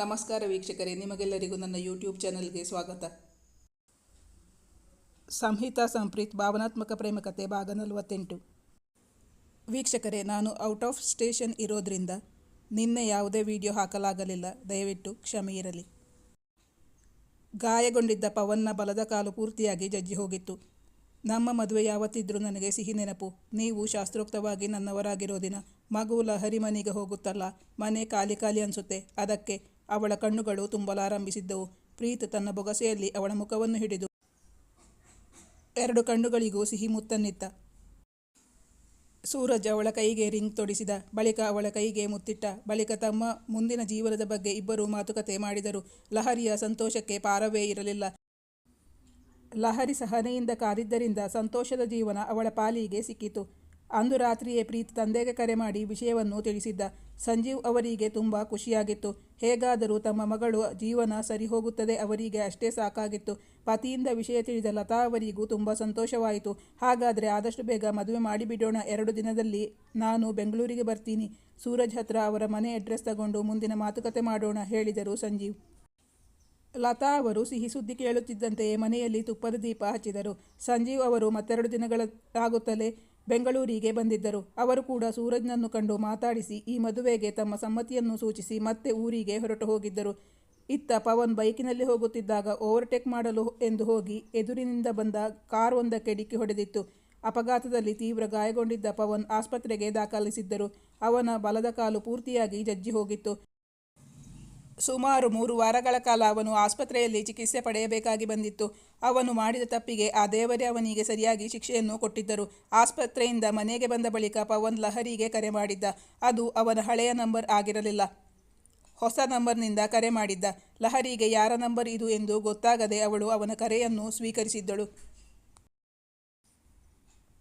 ನಮಸ್ಕಾರ ವೀಕ್ಷಕರೇ, ನಿಮಗೆಲ್ಲರಿಗೂ ನನ್ನ ಯೂಟ್ಯೂಬ್ ಚಾನಲ್ಗೆ ಸ್ವಾಗತ. ಸಂಹಿತಾ ಸಂಪ್ರೀತ್, ಭಾವನಾತ್ಮಕ ಪ್ರೇಮ ಕಥೆ ಭಾಗ ನಲವತ್ತೆಂಟು. ವೀಕ್ಷಕರೇ, ನಾನು ಔಟ್ ಆಫ್ ಸ್ಟೇಷನ್ ಇರೋದ್ರಿಂದ ನಿನ್ನೆ ಯಾವುದೇ ವಿಡಿಯೋ ಹಾಕಲಾಗಲಿಲ್ಲ. ದಯವಿಟ್ಟು ಕ್ಷಮೆ ಇರಲಿ. ಗಾಯಗೊಂಡಿದ್ದ ಪವನ್ನ ಬಲದ ಕಾಲು ಪೂರ್ತಿಯಾಗಿ ಜಜ್ಜಿ ಹೋಗಿತ್ತು. ನಮ್ಮ ಮದುವೆ ಯಾವತ್ತಿದ್ರೂ ನನಗೆ ಸಿಹಿ ನೆನಪು. ನೀವು ಶಾಸ್ತ್ರೋಕ್ತವಾಗಿ ನನ್ನವರಾಗಿರೋ ದಿನ ಮಗು ಲಹರಿ ಮನೆಗೆ ಹೋಗುತ್ತಲ್ಲ, ಮನೆ ಖಾಲಿ ಖಾಲಿ ಅನಿಸುತ್ತೆ. ಅದಕ್ಕೆ ಅವಳ ಕಣ್ಣುಗಳು ತುಂಬಲಾರಂಭಿಸಿದ್ದವು. ಪ್ರೀತ್ ತನ್ನ ಬೊಗಸೆಯಲ್ಲಿ ಅವಳ ಮುಖವನ್ನು ಹಿಡಿದು, ಎರಡು ಕಣ್ಣುಗಳಿಗೂ ಸಿಹಿ ಮುತ್ತನ್ನಿತ್ತ. ಸೂರಜ್ ಅವಳ ಕೈಗೆ ರಿಂಗ್ ತೊಡಿಸಿದ, ಬಳಿಕ ಅವಳ ಕೈಗೆ ಮುತ್ತಿಟ್ಟ, ಬಳಿಕ ತಮ್ಮ ಮುಂದಿನ ಜೀವನದ ಬಗ್ಗೆ ಇಬ್ಬರು ಮಾತುಕತೆ ಮಾಡಿದರು. ಲಹರಿಯ ಸಂತೋಷಕ್ಕೆ ಪಾರವೇ ಇರಲಿಲ್ಲ. ಲಹರಿ ಸಹನೆಯಿಂದ ಕಾದಿದ್ದರಿಂದ ಸಂತೋಷದ ಜೀವನ ಅವಳ ಪಾಲಿಗೆ ಸಿಕ್ಕಿತು. ಅಂದು ರಾತ್ರಿಯೇ ಪ್ರೀತ್ ತಂದೆಗೆ ಕರೆ ಮಾಡಿ ವಿಷಯವನ್ನು ತಿಳಿಸಿದ್ದ. ಸಂಜೀವ್ ಅವರಿಗೆ ತುಂಬ ಖುಷಿಯಾಗಿತ್ತು. ಹೇಗಾದರೂ ತಮ್ಮ ಮಗಳು ಜೀವನ ಸರಿ ಹೋಗುತ್ತದೆ ಅವರಿಗೆ ಅಷ್ಟೇ ಸಾಕಾಗಿತ್ತು. ಪತಿಯಿಂದ ವಿಷಯ ತಿಳಿದ ಲತಾ ಅವರಿಗೂ ತುಂಬ ಸಂತೋಷವಾಯಿತು. ಹಾಗಾದರೆ ಆದಷ್ಟು ಬೇಗ ಮದುವೆ ಮಾಡಿಬಿಡೋಣ. ಎರಡು ದಿನದಲ್ಲಿ ನಾನು ಬೆಂಗಳೂರಿಗೆ ಬರ್ತೀನಿ. ಸೂರಜ್ ಹತ್ರ ಅವರ ಮನೆ ಅಡ್ರೆಸ್ ತಗೊಂಡು ಮುಂದಿನ ಮಾತುಕತೆ ಮಾಡೋಣ ಹೇಳಿದರು ಸಂಜೀವ್. ಲತಾ ಅವರು ಸಿಹಿ ಸುದ್ದಿ ಕೇಳುತ್ತಿದ್ದಂತೆಯೇ ಮನೆಯಲ್ಲಿ ತುಪ್ಪದ ದೀಪ ಹಚ್ಚಿದರು. ಸಂಜೀವ್ ಅವರು ಮತ್ತೆರಡು ದಿನಗಳಾಗುತ್ತಲೇ ಬೆಂಗಳೂರಿಗೆ ಬಂದಿದ್ದರು. ಅವರು ಕೂಡ ಸೂರಜ್ನನ್ನು ಕಂಡು ಮಾತಾಡಿಸಿ, ಈ ಮದುವೆಗೆ ತಮ್ಮ ಸಮ್ಮತಿಯನ್ನು ಸೂಚಿಸಿ ಮತ್ತೆ ಊರಿಗೆ ಹೊರಟು ಹೋಗಿದ್ದರು. ಇತ್ತ ಪವನ್ ಬೈಕಿನಲ್ಲಿ ಹೋಗುತ್ತಿದ್ದಾಗ ಓವರ್ಟೇಕ್ ಮಾಡಲು ಎಂದು ಹೋಗಿ ಎದುರಿನಿಂದ ಬಂದ ಕಾರ್ ಒಂದಕ್ಕೆ ಡಿಕ್ಕಿ ಹೊಡೆದಿತ್ತು. ಅಪಘಾತದಲ್ಲಿ ತೀವ್ರ ಗಾಯಗೊಂಡಿದ್ದ ಪವನ್ ಆಸ್ಪತ್ರೆಗೆ ದಾಖಲಿಸಿದ್ದರು. ಅವನ ಬಲದ ಕಾಲು ಪೂರ್ತಿಯಾಗಿ ಜಜ್ಜಿ ಹೋಗಿತ್ತು. ಸುಮಾರು ಮೂರು ವಾರಗಳ ಕಾಲ ಅವನು ಆಸ್ಪತ್ರೆಯಲ್ಲಿ ಚಿಕಿತ್ಸೆ ಪಡೆಯಬೇಕಾಗಿ ಬಂದಿತ್ತು. ಅವನು ಮಾಡಿದ ತಪ್ಪಿಗೆ ಆ ದೇವರೇ ಅವನಿಗೆ ಸರಿಯಾಗಿ ಶಿಕ್ಷೆಯನ್ನು ಕೊಟ್ಟಿದ್ದರು. ಆಸ್ಪತ್ರೆಯಿಂದ ಮನೆಗೆ ಬಂದ ಬಳಿಕ ಪವನ್ ಲಹರಿಗೆ ಕರೆ ಮಾಡಿದ್ದ. ಅದು ಅವನ ಹಳೆಯ ನಂಬರ್ ಆಗಿರಲಿಲ್ಲ. ಹೊಸ ನಂಬರ್ನಿಂದ ಕರೆ ಮಾಡಿದ್ದ. ಲಹರಿಗೆ ಯಾರ ನಂಬರ್ ಇದು ಎಂದು ಗೊತ್ತಾಗದೆ ಅವಳು ಅವನ ಕರೆಯನ್ನು ಸ್ವೀಕರಿಸಿದ್ದಳು.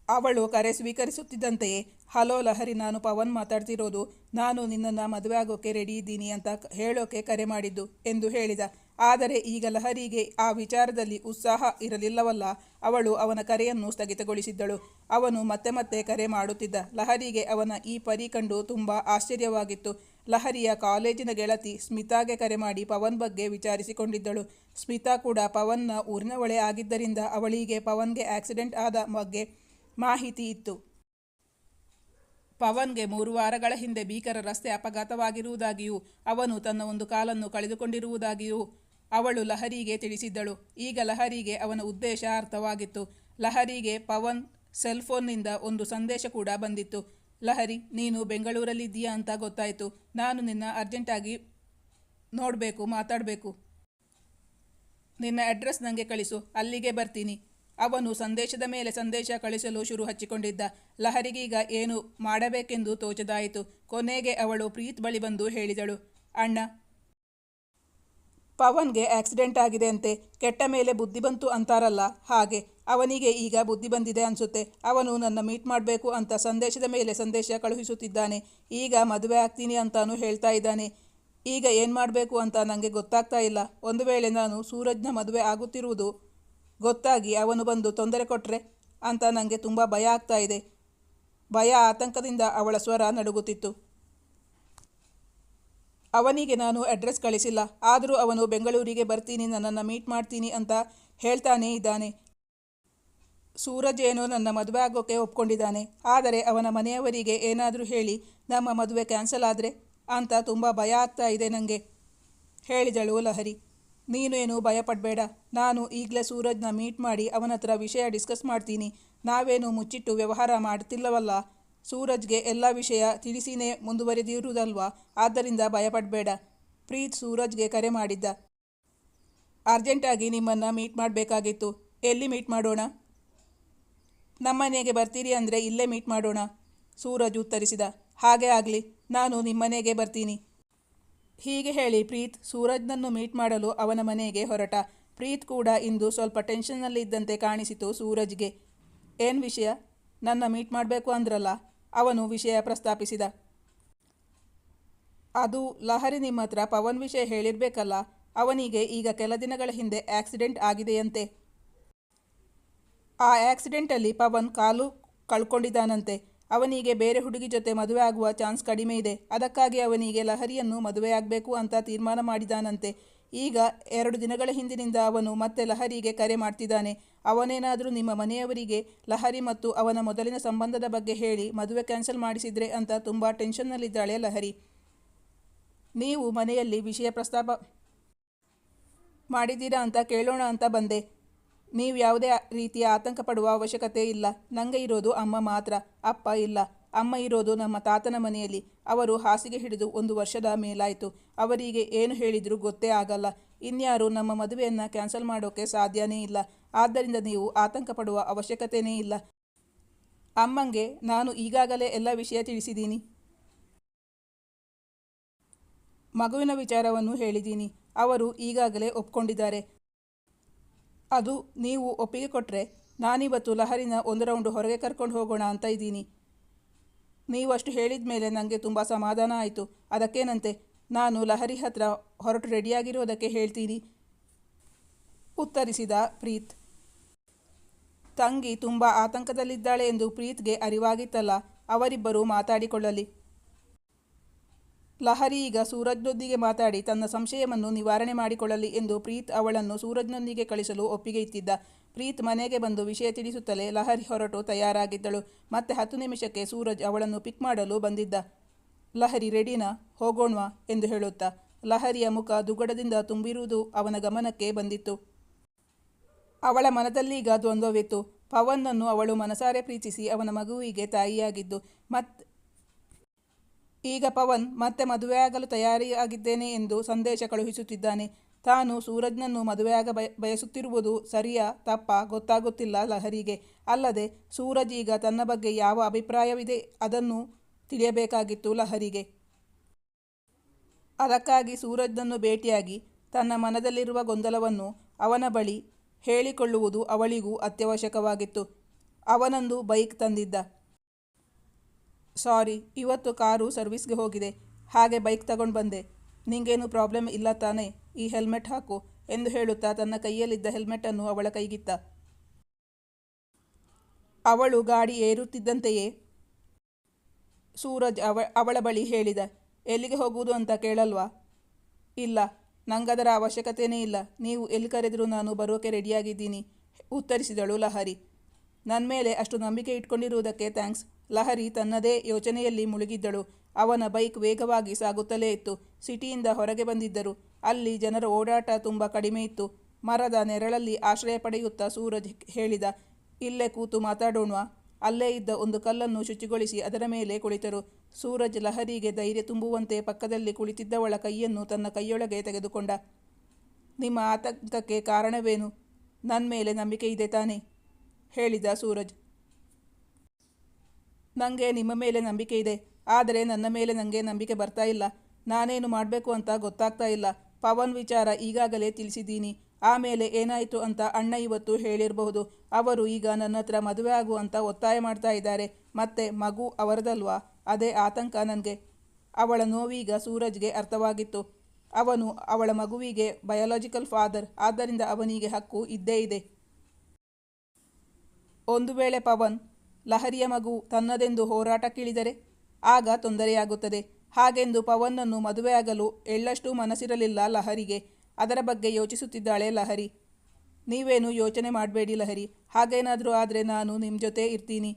ಅವಳು ಕರೆ ಸ್ವೀಕರಿಸುತ್ತಿದ್ದಂತೆಯೇ, ಹಲೋ ಲಹರಿ, ನಾನು ಪವನ್ ಮಾತಾಡ್ತಿರೋದು. ನಾನು ನಿನ್ನನ್ನು ಮದುವೆ ಆಗೋಕೆ ರೆಡಿ ಇದ್ದೀನಿ ಅಂತ ಹೇಳೋಕೆ ಕರೆ ಮಾಡಿದ್ದು, ಎಂದು ಹೇಳಿದ. ಆದರೆ ಈಗ ಲಹರಿಗೆ ಆ ವಿಚಾರದಲ್ಲಿ ಉತ್ಸಾಹ ಇರಲಿಲ್ಲವಲ್ಲ. ಅವಳು ಅವನ ಕರೆಯನ್ನು ಸ್ಥಗಿತಗೊಳಿಸಿದ್ದಳು. ಅವನು ಮತ್ತೆ ಮತ್ತೆ ಕರೆ ಮಾಡುತ್ತಿದ್ದ. ಲಹರಿಗೆ ಅವನ ಈ ಪರಿ ಕಂಡು ತುಂಬ ಆಶ್ಚರ್ಯವಾಗಿತ್ತು. ಲಹರಿಯ ಕಾಲೇಜಿನ ಗೆಳತಿ ಸ್ಮಿತಾಗೆ ಕರೆ ಮಾಡಿ ಪವನ್ ಬಗ್ಗೆ ವಿಚಾರಿಸಿಕೊಂಡಿದ್ದಳು. ಸ್ಮಿತಾ ಕೂಡ ಪವನ್ನ ಊರಿನವಳೆ ಆಗಿದ್ದರಿಂದ ಅವಳಿಗೆ ಪವನ್ಗೆ ಆಕ್ಸಿಡೆಂಟ್ ಆದ ಬಗ್ಗೆ ಮಾಹಿತಿ ಇತ್ತು. ಪವನ್ಗೆ ಮೂರು ವಾರಗಳ ಹಿಂದೆ ಭೀಕರ ರಸ್ತೆ ಅಪಘಾತವಾಗಿರುವುದಾಗಿಯೂ, ಅವನು ತನ್ನ ಒಂದು ಕಾಲನ್ನು ಕಳೆದುಕೊಂಡಿರುವುದಾಗಿಯೂ ಅವಳು ಲಹರಿಗೆ ತಿಳಿಸಿದ್ದಳು. ಈಗ ಲಹರಿಗೆ ಅವನ ಉದ್ದೇಶ ಅರ್ಥವಾಗಿತ್ತು. ಲಹರಿಗೆ ಪವನ್ ಸೆಲ್ಫೋನ್ನಿಂದ ಒಂದು ಸಂದೇಶ ಕೂಡ ಬಂದಿತ್ತು. ಲಹರಿ, ನೀನು ಬೆಂಗಳೂರಲ್ಲಿದ್ದೀಯಾ ಅಂತ ಗೊತ್ತಾಯಿತು. ನಾನು ನಿನ್ನ ಅರ್ಜೆಂಟಾಗಿ ನೋಡಬೇಕು, ಮಾತಾಡಬೇಕು. ನಿನ್ನ ಅಡ್ರೆಸ್ ನನಗೆ ಕಳಿಸು. ಅಲ್ಲಿಗೆ ಬರ್ತೀನಿ. ಅವನು ಸಂದೇಶದ ಮೇಲೆ ಸಂದೇಶ ಕಳಿಸಲು ಶುರು ಹಚ್ಚಿಕೊಂಡಿದ್ದ. ಲಹರಿಗೀಗ ಏನು ಮಾಡಬೇಕೆಂದು ತೋಚದಾಯಿತು. ಕೊನೆಗೆ ಅವಳು ಪ್ರೀತ್ ಬಳಿ ಬಂದು ಹೇಳಿದಳು, ಅಣ್ಣ, ಪವನ್ಗೆ ಆಕ್ಸಿಡೆಂಟ್ ಆಗಿದೆ ಅಂತೆ ಕೆಟ್ಟ ಮೇಲೆ ಬುದ್ಧಿ ಬಂತು ಅಂತಾರಲ್ಲ, ಹಾಗೆ. ಅವನಿಗೆ ಈಗ ಬುದ್ಧಿ ಬಂದಿದೆ ಅನಿಸುತ್ತೆ. ಅವನು ನನ್ನ ಮೀಟ್ ಮಾಡಬೇಕು ಅಂತ ಸಂದೇಶದ ಮೇಲೆ ಸಂದೇಶ ಕಳುಹಿಸುತ್ತಿದ್ದಾನೆ. ಈಗ ಮದುವೆ ಆಗ್ತೀನಿ ಅಂತಾನು ಹೇಳ್ತಾ ಇದ್ದಾನೆ. ಈಗ ಏನು ಮಾಡಬೇಕು ಅಂತ ನನಗೆ ಗೊತ್ತಾಗ್ತಾ ಇಲ್ಲ. ಒಂದು ವೇಳೆ ನಾನು ಸೂರಜ್ನ ಮದುವೆ ಆಗುತ್ತಿರುವುದು ಗೊತ್ತಾಗಿ ಅವನು ಬಂದು ತೊಂದರೆ ಕೊಟ್ಟರೆ ಅಂತ ನನಗೆ ತುಂಬ ಭಯ ಆಗ್ತಾ ಇದೆ. ಭಯ ಆತಂಕದಿಂದ ಅವಳ ಸ್ವರ ನಡುಗುತ್ತಿತ್ತು. ಅವನಿಗೆ ನಾನು ಅಡ್ರೆಸ್ ಕಳಿಸಿಲ್ಲ. ಆದರೂ ಅವನು ಬೆಂಗಳೂರಿಗೆ ಬರ್ತೀನಿ, ನನ್ನನ್ನು ಮೀಟ್ ಮಾಡ್ತೀನಿ ಅಂತ ಹೇಳ್ತಾನೇ ಇದ್ದಾನೆ. ಸೂರಜ್ ಏನೋ ನನ್ನ ಮದುವೆ ಆಗೋಕ್ಕೆ ಒಪ್ಕೊಂಡಿದ್ದಾನೆ. ಆದರೆ ಅವನ ಮನೆಯವರಿಗೆ ಏನಾದರೂ ಹೇಳಿ, ನಮ್ಮ ಮದುವೆ ಕ್ಯಾನ್ಸಲ್ ಆದರೆ ಅಂತ ತುಂಬ ಭಯ ಆಗ್ತಾ ಇದೆ ನನಗೆ ಹೇಳಿದಳು ಲಹರಿ. ನೀನೇನು ಭಯಪಡಬೇಡ. ನಾನು ಈಗಲೇ ಸೂರಜ್ನ ಮೀಟ್ ಮಾಡಿ ಅವನ ಹತ್ರ ವಿಷಯ ಡಿಸ್ಕಸ್ ಮಾಡ್ತೀನಿ. ನಾವೇನು ಮುಚ್ಚಿಟ್ಟು ವ್ಯವಹಾರ ಮಾಡ್ತಿಲ್ಲವಲ್ಲ? ಸೂರಜ್ಗೆ ಎಲ್ಲ ವಿಷಯ ತಿಳಿಸಿನೇ ಮುಂದುವರೆದಿರುವುದಲ್ವಾ? ಆದ್ದರಿಂದ ಭಯಪಡಬೇಡ. ಪ್ರೀತ್ ಸೂರಜ್ಗೆ ಕರೆ ಮಾಡಿದ್ದ. ಅರ್ಜೆಂಟಾಗಿ ನಿಮ್ಮನ್ನು ಮೀಟ್ ಮಾಡಬೇಕಾಗಿತ್ತು. ಎಲ್ಲಿ ಮೀಟ್ ಮಾಡೋಣ? ನಮ್ಮನೆಗೆ ಬರ್ತೀರಿ ಅಂದರೆ ಇಲ್ಲೇ ಮೀಟ್ ಮಾಡೋಣ? ಸೂರಜ್ ಉತ್ತರಿಸಿದ. ಹಾಗೆ ಆಗಲಿ. ನಾನು ನಿಮ್ಮನೆಗೆ ಬರ್ತೀನಿ. ಹೀಗೆ ಹೇಳಿ ಪ್ರೀತ್ ಸೂರಜ್ನನ್ನು ಮೀಟ್ ಮಾಡಲು ಅವನ ಮನೆಗೆ ಹೊರಟ. ಪ್ರೀತ್ ಕೂಡ ಇಂದು ಸ್ವಲ್ಪ ಟೆನ್ಷನ್ನಲ್ಲಿದ್ದಂತೆ ಕಾಣಿಸಿತು ಸೂರಜ್ಗೆ. ಏನು ವಿಷಯ? ನನ್ನ ಮೀಟ್ ಮಾಡಬೇಕು ಅಂದ್ರಲ್ಲ, ಅವನು ವಿಷಯ ಪ್ರಸ್ತಾಪಿಸಿದ. ಅದು ಲಹರಿ ನಿಮ್ಮ ಹತ್ರ ಪವನ್ ವಿಷಯ ಹೇಳಿರಬೇಕಲ್ಲ, ಅವನಿಗೆ ಈಗ ಕೆಲ ದಿನಗಳ ಹಿಂದೆ ಆಕ್ಸಿಡೆಂಟ್ ಆಗಿದೆಯಂತೆ. ಆ ಆಕ್ಸಿಡೆಂಟಲ್ಲಿ ಪವನ್ ಕಾಲು ಕಳ್ಕೊಂಡಿದ್ದಾನಂತೆ. ಅವನಿಗೆ ಬೇರೆ ಹುಡುಗಿ ಜೊತೆ ಮದುವೆ ಆಗುವ ಚಾನ್ಸ್ ಕಡಿಮೆ ಇದೆ. ಅದಕ್ಕಾಗಿ ಅವನಿಗೆ ಲಹರಿಯನ್ನು ಮದುವೆಯಾಗಬೇಕು ಅಂತ ತೀರ್ಮಾನ ಮಾಡಿದಾನಂತೆ. ಈಗ ಎರಡು ದಿನಗಳ ಹಿಂದಿನಿಂದ ಅವನು ಮತ್ತೆ ಲಹರಿಗೆ ಕರೆ ಮಾಡ್ತಿದ್ದಾನೆ. ಅವನೇನಾದರೂ ನಿಮ್ಮ ಮನೆಯವರಿಗೆ ಲಹರಿ ಮತ್ತು ಅವನ ಮೊದಲಿನ ಸಂಬಂಧದ ಬಗ್ಗೆ ಹೇಳಿ ಮದುವೆ ಕ್ಯಾನ್ಸಲ್ ಮಾಡಿಸಿದ್ರೆ ಅಂತ ತುಂಬ ಟೆನ್ಷನ್ನಲ್ಲಿದ್ದಾಳೆ ಲಹರಿ. ನೀವು ಮನೆಯಲ್ಲಿ ವಿಷಯ ಪ್ರಸ್ತಾಪ ಮಾಡಿದ್ದೀರಾ ಅಂತ ಕೇಳೋಣ ಅಂತ ಬಂದೆ. ನೀವು ಯಾವುದೇ ರೀತಿಯ ಆತಂಕ ಪಡುವ ಅವಶ್ಯಕತೆ ಇಲ್ಲ. ನನಗೆ ಇರೋದು ಅಮ್ಮ ಮಾತ್ರ, ಅಪ್ಪ ಇಲ್ಲ. ಅಮ್ಮ ಇರೋದು ನಮ್ಮ ತಾತನ ಮನೆಯಲ್ಲಿ. ಅವರು ಹಾಸಿಗೆ ಹಿಡಿದು ಒಂದು ವರ್ಷದ ಮೇಲಾಯಿತು. ಅವರಿಗೆ ಏನು ಹೇಳಿದರೂ ಗೊತ್ತೇ ಆಗಲ್ಲ. ಇನ್ಯಾರು ನಮ್ಮ ಮದುವೆಯನ್ನು ಕ್ಯಾನ್ಸಲ್ ಮಾಡೋಕ್ಕೆ ಸಾಧ್ಯನೇ ಇಲ್ಲ. ಆದ್ದರಿಂದ ನೀವು ಆತಂಕ ಪಡುವ ಅವಶ್ಯಕತೆಯೇ ಇಲ್ಲ. ಅಮ್ಮಂಗೆ ನಾನು ಈಗಾಗಲೇ ಎಲ್ಲ ವಿಷಯ ತಿಳಿಸಿದ್ದೀನಿ. ಮಗುವಿನ ವಿಚಾರವನ್ನು ಹೇಳಿದ್ದೀನಿ. ಅವರು ಈಗಾಗಲೇ ಒಪ್ಕೊಂಡಿದ್ದಾರೆ. ಅದು ನೀವು ಒಪ್ಪಿಗೆ ಕೊಟ್ಟರೆ ನಾನಿವತ್ತು ಲಹರಿನ ಒಂದು ರೌಂಡು ಹೊರಗೆ ಕರ್ಕೊಂಡು ಹೋಗೋಣ ಅಂತ ಇದ್ದೀನಿ. ನೀವು ಅಷ್ಟು ಹೇಳಿದ ಮೇಲೆ ನನಗೆ ತುಂಬ ಸಮಾಧಾನ ಆಯಿತು. ಅದಕ್ಕೇನಂತೆ, ನಾನು ಲಹರಿ ಹತ್ರ ಹೊರಟು ರೆಡಿಯಾಗಿರೋದಕ್ಕೆ ಹೇಳ್ತೀನಿ. ಉತ್ತರಿಸಿದ ಪ್ರೀತ್. ತಂಗಿ ತುಂಬ ಆತಂಕದಲ್ಲಿದ್ದಾಳೆ ಎಂದು ಪ್ರೀತ್ಗೆ ಅರಿವಾಗಿತ್ತಲ್ಲ, ಅವರಿಬ್ಬರು ಮಾತಾಡಿಕೊಳ್ಳಲಿ. ಲಹರಿ ಈಗ ಸೂರಜ್ನೊಂದಿಗೆ ಮಾತಾಡಿ ತನ್ನ ಸಂಶಯವನ್ನು ನಿವಾರಣೆ ಮಾಡಿಕೊಳ್ಳಲಿ ಎಂದು ಪ್ರೀತ್ ಅವಳನ್ನು ಸೂರಜ್ನೊಂದಿಗೆ ಕಳಿಸಲು ಒಪ್ಪಿಗೆ ಇತ್ತಿದ್ದ ಪ್ರೀತ್ ಮನೆಗೆ ಬಂದು ವಿಷಯ ತಿಳಿಸುತ್ತಲೇ ಲಹರಿ ಹೊರಟು ತಯಾರಾಗಿದ್ದಳು. ಮತ್ತೆ ಹತ್ತು ನಿಮಿಷಕ್ಕೆ ಸೂರಜ್ ಅವಳನ್ನು ಪಿಕ್ ಮಾಡಲು ಬಂದಿದ್ದ. ಲಹರಿ ರೆಡಿನಾ? ಹೋಗೋಣ್ವಾ? ಎಂದು ಹೇಳುತ್ತಾ. ಲಹರಿಯ ಮುಖ ದುಗಡದಿಂದ ತುಂಬಿರುವುದು ಅವನ ಗಮನಕ್ಕೆ ಬಂದಿತ್ತು. ಅವಳ ಮನದಲ್ಲೀಗ ದ್ವಂದ್ವವಿತ್ತು. ಪವನ್ನನ್ನು ಅವಳು ಮನಸಾರೆ ಪ್ರೀತಿಸಿ ಅವನ ಮಗುವಿಗೆ ತಾಯಿಯಾಗಿದ್ದು. ಮತ್ ಈಗ ಪವನ್ ಮತ್ತೆ ಮದುವೆಯಾಗಲು ತಯಾರಿಯಾಗಿದ್ದೇನೆ ಎಂದು ಸಂದೇಶ ಕಳುಹಿಸುತ್ತಿದ್ದಾನೆ. ತಾನು ಸೂರಜ್ನನ್ನು ಮದುವೆಯಾಗ ಬಯ, ಬಯಸುತ್ತಿರುವುದು ಸರಿಯಾ, ತಪ್ಪ ಗೊತ್ತಾಗುತ್ತಿಲ್ಲ ಲಹರಿಗೆ. ಅಲ್ಲದೆ ಸೂರಜ್ ಈಗ ತನ್ನ ಬಗ್ಗೆ ಯಾವ ಅಭಿಪ್ರಾಯವಿದೆ ಅದನ್ನು ತಿಳಿಯಬೇಕಾಗಿತ್ತು ಲಹರಿಗೆ. ಅದಕ್ಕಾಗಿ ಸೂರಜ್ನನ್ನು ಭೇಟಿಯಾಗಿ ತನ್ನ ಮನದಲ್ಲಿರುವ ಗೊಂದಲವನ್ನು ಅವನ ಬಳಿ ಹೇಳಿಕೊಳ್ಳುವುದು ಅವಳಿಗೂ ಅತ್ಯವಶ್ಯಕವಾಗಿತ್ತು. ಅವನೊಂದು ಬೈಕ್ ತಂದಿದ್ದ. ಸಾರಿ, ಇವತ್ತು ಕಾರು ಸರ್ವಿಸ್ಗೆ ಹೋಗಿದೆ. ಹಾಗೆ ಬೈಕ್ ತಗೊಂಡು ಬಂದೆ. ನಿಂಗೇನು ಪ್ರಾಬ್ಲಮ್ ಇಲ್ಲ ತಾನೇ? ಈ ಹೆಲ್ಮೆಟ್ ಹಾಕು ಎಂದು ಹೇಳುತ್ತಾ ತನ್ನ ಕೈಯಲ್ಲಿದ್ದ ಹೆಲ್ಮೆಟನ್ನು ಅವಳ ಕೈಗಿತ್ತ. ಅವಳು ಗಾಡಿ ಏರುತ್ತಿದ್ದಂತೆಯೇ? ಸೂರಜ್ ಅವ, ಅವಳ ಬಳಿ ಹೇಳಿದ, ಎಲ್ಲಿಗೆ ಹೋಗುವುದು ಅಂತ ಕೇಳಲ್ವಾ? ಇಲ್ಲ, ನಂಗದರ ಅವಶ್ಯಕತೆಯೇ ಇಲ್ಲ. ನೀವು ಎಲ್ಲಿ ಕರೆದರೂ ನಾನು ಬರೋಕೆ ರೆಡಿಯಾಗಿದ್ದೀನಿ, ಉತ್ತರಿಸಿದಳು ಲಹರಿ. ನನ್ನ ಮೇಲೆ ಅಷ್ಟು ನಂಬಿಕೆ ಇಟ್ಕೊಂಡಿರುವುದಕ್ಕೆ ಥ್ಯಾಂಕ್ಸ್. ಲಹರಿ ತನ್ನದೇ ಯೋಚನೆಯಲ್ಲಿ ಮುಳುಗಿದ್ದಳು. ಅವನ ಬೈಕ್ ವೇಗವಾಗಿ ಸಾಗುತ್ತಲೇ ಇತ್ತು. ಸಿಟಿಯಿಂದ ಹೊರಗೆ ಬಂದಿದ್ದರು. ಅಲ್ಲಿ ಜನರ ಓಡಾಟ ತುಂಬ ಕಡಿಮೆ ಇತ್ತು. ಮರದ ನೆರಳಲ್ಲಿ ಆಶ್ರಯ ಪಡೆಯುತ್ತಾ ಸೂರಜ್ ಹೇಳಿದ, ಇಲ್ಲೇ ಕೂತು ಮಾತಾಡೋಣ ಅಲ್ಲೇ ಇದ್ದ ಒಂದು ಕಲ್ಲನ್ನು ಶುಚಿಗೊಳಿಸಿ ಅದರ ಮೇಲೆ ಕುಳಿತರು. ಸೂರಜ್ ಲಹರಿಗೆ ಧೈರ್ಯ ತುಂಬುವಂತೆ ಪಕ್ಕದಲ್ಲಿ ಕುಳಿತಿದ್ದವಳ ಕೈಯನ್ನು ತನ್ನ ಕೈಯೊಳಗೆ ತೆಗೆದುಕೊಂಡ, ನಿಮ್ಮ ಆತಂಕಕ್ಕೆ ಕಾರಣವೇನು? ನನ್ನ ಮೇಲೆ ನಂಬಿಕೆ ಇದೆ ತಾನೆ? ಹೇಳಿದ ಸೂರಜ್. ನನಗೆ ನಿಮ್ಮ ಮೇಲೆ ನಂಬಿಕೆ ಇದೆ. ಆದರೆ ನನ್ನ ಮೇಲೆ ನನಗೆ ನಂಬಿಕೆ ಬರ್ತಾ ಇಲ್ಲ. ನಾನೇನು ಮಾಡಬೇಕು ಅಂತ ಗೊತ್ತಾಗ್ತಾ ಇಲ್ಲ. ಪವನ್ ವಿಚಾರ ಈಗಾಗಲೇ ತಿಳಿಸಿದ್ದೀನಿ. ಆಮೇಲೆ ಏನಾಯಿತು ಅಂತ ಅಣ್ಣ ಇವತ್ತು ಹೇಳಿರಬಹುದು. ಅವರು ಈಗ ನನ್ನ ಹತ್ರ ಮದುವೆ ಆಗು ಅಂತ ಒತ್ತಾಯ ಮಾಡ್ತಾ ಇದ್ದಾರೆ. ಮತ್ತೆ ಮಗು ಅವರದಲ್ವಾ? ಅದೇ ಆತಂಕ ನನಗೆ. ಅವಳ ನೋವೀಗ ಸೂರಜ್ಗೆ ಅರ್ಥವಾಗಿತ್ತು. ಅವನು ಅವಳ ಮಗುವಿಗೆ ಬಯಾಲಜಿಕಲ್ ಫಾದರ್ ಆದ್ದರಿಂದ ಅವನಿಗೆ ಹಕ್ಕು ಇದ್ದೇ ಇದೆ. ಒಂದು ವೇಳೆ ಪವನ್ ಲಹರಿಯ ಮಗು ತನ್ನದೆಂದು ಹೋರಾಟಕ್ಕಿಳಿದರೆ ಆಗ ತೊಂದರೆಯಾಗುತ್ತದೆ. ಹಾಗೆಂದು ಪವನ್ನನ್ನು ಮದುವೆಯಾಗಲು ಎಳ್ಳಷ್ಟು ಮನಸ್ಸಿರಲಿಲ್ಲ ಲಹರಿಗೆ. ಅದರ ಬಗ್ಗೆ ಯೋಚಿಸುತ್ತಿದ್ದಾಳೆ ಲಹರಿ. ನೀವೇನು ಯೋಚನೆ ಮಾಡಬೇಡಿ ಲಹರಿ. ಹಾಗೇನಾದರೂ ಆದರೆ ನಾನು ನಿಮ್ಮ ಜೊತೆ ಇರ್ತೀನಿ.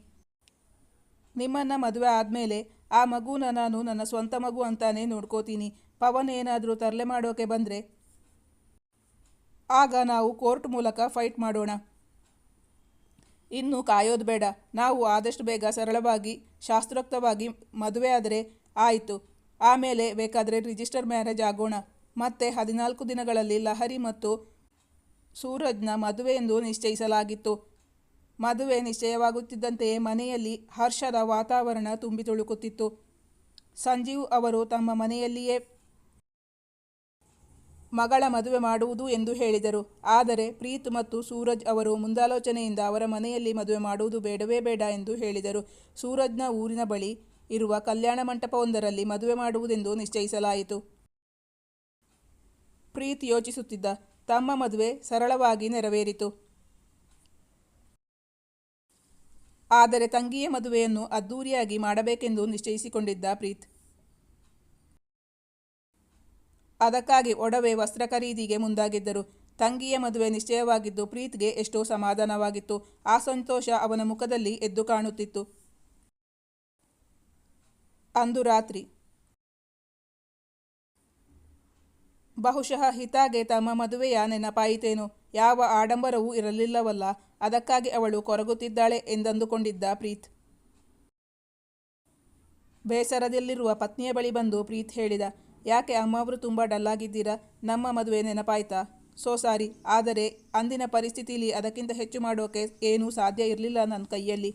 ನಿಮ್ಮನ್ನು ಮದುವೆ ಆದಮೇಲೆ ಆ ಮಗುನ ನಾನು ನನ್ನ ಸ್ವಂತ ಮಗು ಅಂತಾನೆ ನೋಡ್ಕೋತೀನಿ. ಪವನ್ ಏನಾದರೂ ತರಲೆ ಮಾಡೋಕೆ ಬಂದರೆ ಆಗ ನಾವು ಕೋರ್ಟ್ ಮೂಲಕ ಫೈಟ್ ಮಾಡೋಣ. ಇನ್ನು ಕಾಯೋದು ಬೇಡ. ನಾವು ಆದಷ್ಟು ಬೇಗ ಸರಳವಾಗಿ, ಶಾಸ್ತ್ರೋಕ್ತವಾಗಿ ಮದುವೆ ಆದರೆ ಆಯಿತು. ಆಮೇಲೆ ಬೇಕಾದರೆ ರಿಜಿಸ್ಟರ್ ಮ್ಯಾರೇಜ್ ಆಗೋಣ. ಮತ್ತೆ ಹದಿನಾಲ್ಕು ದಿನಗಳಲ್ಲಿ ಲಹರಿ ಮತ್ತು ಸೂರಜ್ನ ಮದುವೆ ಎಂದು ನಿಶ್ಚಯಿಸಲಾಗಿತ್ತು. ಮದುವೆ ನಿಶ್ಚಯವಾಗುತ್ತಿದ್ದಂತೆಯೇ ಮನೆಯಲ್ಲಿ ಹರ್ಷದ ವಾತಾವರಣ ತುಂಬಿ ತುಳುಕುತ್ತಿತ್ತು. ಸಂಜೀವ್ ಅವರು ತಮ್ಮ ಮನೆಯಲ್ಲಿಯೇ ಮಗಳ ಮದುವೆ ಮಾಡುವುದು ಎಂದು ಹೇಳಿದರು. ಆದರೆ ಪ್ರೀತ್ ಮತ್ತು ಸೂರಜ್ ಅವರು ಮುಂದಾಲೋಚನೆಯಿಂದ ಅವರ ಮನೆಯಲ್ಲಿ ಮದುವೆ ಮಾಡುವುದು ಬೇಡವೇ ಬೇಡ ಎಂದು ಹೇಳಿದರು. ಸೂರಜ್ನ ಊರಿನ ಬಳಿ ಇರುವ ಕಲ್ಯಾಣ ಮಂಟಪವೊಂದರಲ್ಲಿ ಮದುವೆ ಮಾಡುವುದೆಂದು ನಿಶ್ಚಯಿಸಲಾಯಿತು. ಪ್ರೀತ್ ಯೋಚಿಸುತ್ತಿದ್ದ. ತಮ್ಮ ಮದುವೆ ಸರಳವಾಗಿ ನೆರವೇರಿತು. ಆದರೆ ತಂಗಿಯ ಮದುವೆಯನ್ನು ಅದ್ದೂರಿಯಾಗಿ ಮಾಡಬೇಕೆಂದು ನಿಶ್ಚಯಿಸಿಕೊಂಡಿದ್ದ ಪ್ರೀತ್. ಅದಕ್ಕಾಗಿ ಒಡವೆ ವಸ್ತ್ರ ಖರೀದಿಗೆ ಮುಂದಾಗಿದ್ದರು. ತಂಗಿಯ ಮದುವೆ ನಿಶ್ಚಯವಾಗಿದ್ದು ಪ್ರೀತ್ಗೆ ಎಷ್ಟೋ ಸಮಾಧಾನವಾಗಿತ್ತು. ಆ ಸಂತೋಷ ಅವನ ಮುಖದಲ್ಲಿ ಎದ್ದು ಕಾಣುತ್ತಿತ್ತು. ಅಂದು ರಾತ್ರಿ. ಬಹುಶಃ ಹಿತಾಗೆ ತಮ್ಮ ಮದುವೆಯ ನೆನಪಾಯಿತೇನೋ. ಯಾವ ಆಡಂಬರವೂ ಇರಲಿಲ್ಲವಲ್ಲ. ಅದಕ್ಕಾಗಿ ಅವಳು ಕೊರಗುತ್ತಿದ್ದಾಳೆ ಎಂದಂದುಕೊಂಡಿದ್ದ ಪ್ರೀತ್. ಬೇಸರದಲ್ಲಿರುವ ಪತ್ನಿಯ ಬಳಿ ಬಂದು ಪ್ರೀತ್ ಹೇಳಿದ ಯಾಕೆ ಅಮ್ಮವರು ತುಂಬ ಡಲ್ಲಾಗಿದ್ದೀರಾ? ನಮ್ಮ ಮದುವೆ ನೆನಪಾಯ್ತಾ? ಸೋ ಸಾರಿ, ಆದರೆ ಅಂದಿನ ಪರಿಸ್ಥಿತಿಲಿ ಅದಕ್ಕಿಂತ ಹೆಚ್ಚು ಮಾಡೋಕೆ ಏನೂ ಸಾಧ್ಯ ಇರಲಿಲ್ಲ ನನ್ನ ಕೈಯಲ್ಲಿ.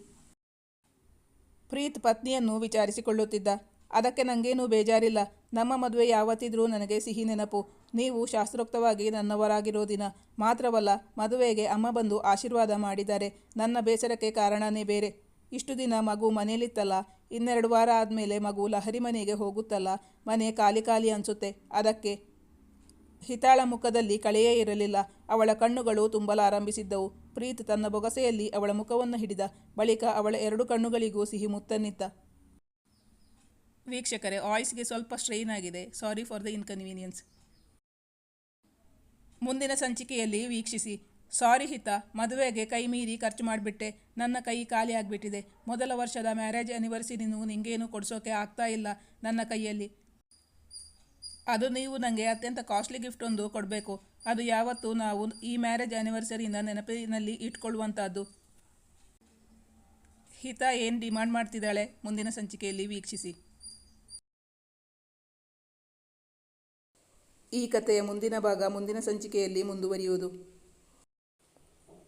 ಪ್ರೀತ್ ಪತ್ನಿಯನ್ನು ವಿಚಾರಿಸಿಕೊಳ್ಳುತ್ತಿದ್ದ. ಅದಕ್ಕೆ ನನಗೇನೂ ಬೇಜಾರಿಲ್ಲ. ನಮ್ಮ ಮದುವೆ ಯಾವತ್ತಿದ್ರೂ ನನಗೆ ಸಿಹಿ ನೆನಪು. ನೀವು ಶಾಸ್ತ್ರೋಕ್ತವಾಗಿ ನನ್ನವರಾಗಿರೋ ದಿನ ಮಾತ್ರವಲ್ಲ, ಮದುವೆಗೆ ಅಮ್ಮ ಬಂದು ಆಶೀರ್ವಾದ ಮಾಡಿದ್ದಾರೆ. ನನ್ನ ಬೇಸರಕ್ಕೆ ಕಾರಣನೇ ಬೇರೆ. ಇಷ್ಟು ದಿನ ಮಗು ಮನೆಯಲ್ಲಿತ್ತಲ್ಲ, ಇನ್ನೆರಡು ವಾರ ಆದಮೇಲೆ ಮಗು ಲಹರಿ ಮನೆಗೆ ಹೋಗುತ್ತಲ್ಲ, ಮನೆ ಖಾಲಿ ಖಾಲಿ ಅನಿಸುತ್ತೆ. ಅದಕ್ಕೆ ಹಿತಾಳ ಮುಖದಲ್ಲಿ ಕಳೆಯೇ ಇರಲಿಲ್ಲ. ಅವಳ ಕಣ್ಣುಗಳು ತುಂಬಲಾರಂಭಿಸಿದ್ದವು ಪ್ರೀತ್ ತನ್ನ ಬೊಗಸೆಯಲ್ಲಿ ಅವಳ ಮುಖವನ್ನು ಹಿಡಿದ ಬಳಿಕ ಅವಳ ಎರಡು ಕಣ್ಣುಗಳಿಗೂ ಸಿಹಿ ಮುತ್ತನ್ನಿತ್ತ. ವೀಕ್ಷಕರೇ ವಾಯ್ಸ್ಗೆ ಸ್ವಲ್ಪ ಸ್ಟ್ರೈನ್ ಆಗಿದೆ. Sorry for the inconvenience. ಮುಂದಿನ ಸಂಚಿಕೆಯಲ್ಲಿ ವೀಕ್ಷಿಸಿ. ಸಾರಿ ಹಿತ, ಮದುವೆಗೆ ಕೈ ಮೀರಿ ಖರ್ಚು ಮಾಡಿಬಿಟ್ಟೆ. ನನ್ನ ಕೈ ಖಾಲಿ ಆಗಿಬಿಟ್ಟಿದೆ. ಮೊದಲ ವರ್ಷದ ಮ್ಯಾರೇಜ್ ಆ್ಯನಿವರ್ಸರಿನೂ ನಿಂಗೇನು ಕೊಡಿಸೋಕೆ ಆಗ್ತಾ ಇಲ್ಲ ನನ್ನ ಕೈಯಲ್ಲಿ. ಅದು ನೀವು ನನಗೆ ಅತ್ಯಂತ ಕಾಸ್ಟ್ಲಿ ಗಿಫ್ಟ್ ಒಂದು ಕೊಡಬೇಕು. ಅದು ಯಾವತ್ತೂ ನಾವು ಈ ಮ್ಯಾರೇಜ್ ಆ್ಯನಿವರ್ಸರಿನ ನೆನಪಿನಲ್ಲಿ ಇಟ್ಕೊಳ್ಳುವಂಥದ್ದು ಹಿತ ಏನು ಡಿಮಾಂಡ್ ಮಾಡ್ತಿದ್ದಾಳೆ ಮುಂದಿನ ಸಂಚಿಕೆಯಲ್ಲಿ ವೀಕ್ಷಿಸಿ. ಈ ಕಥೆಯ ಮುಂದಿನ ಭಾಗ ಮುಂದಿನ ಸಂಚಿಕೆಯಲ್ಲಿ ಮುಂದುವರಿಯುವುದು.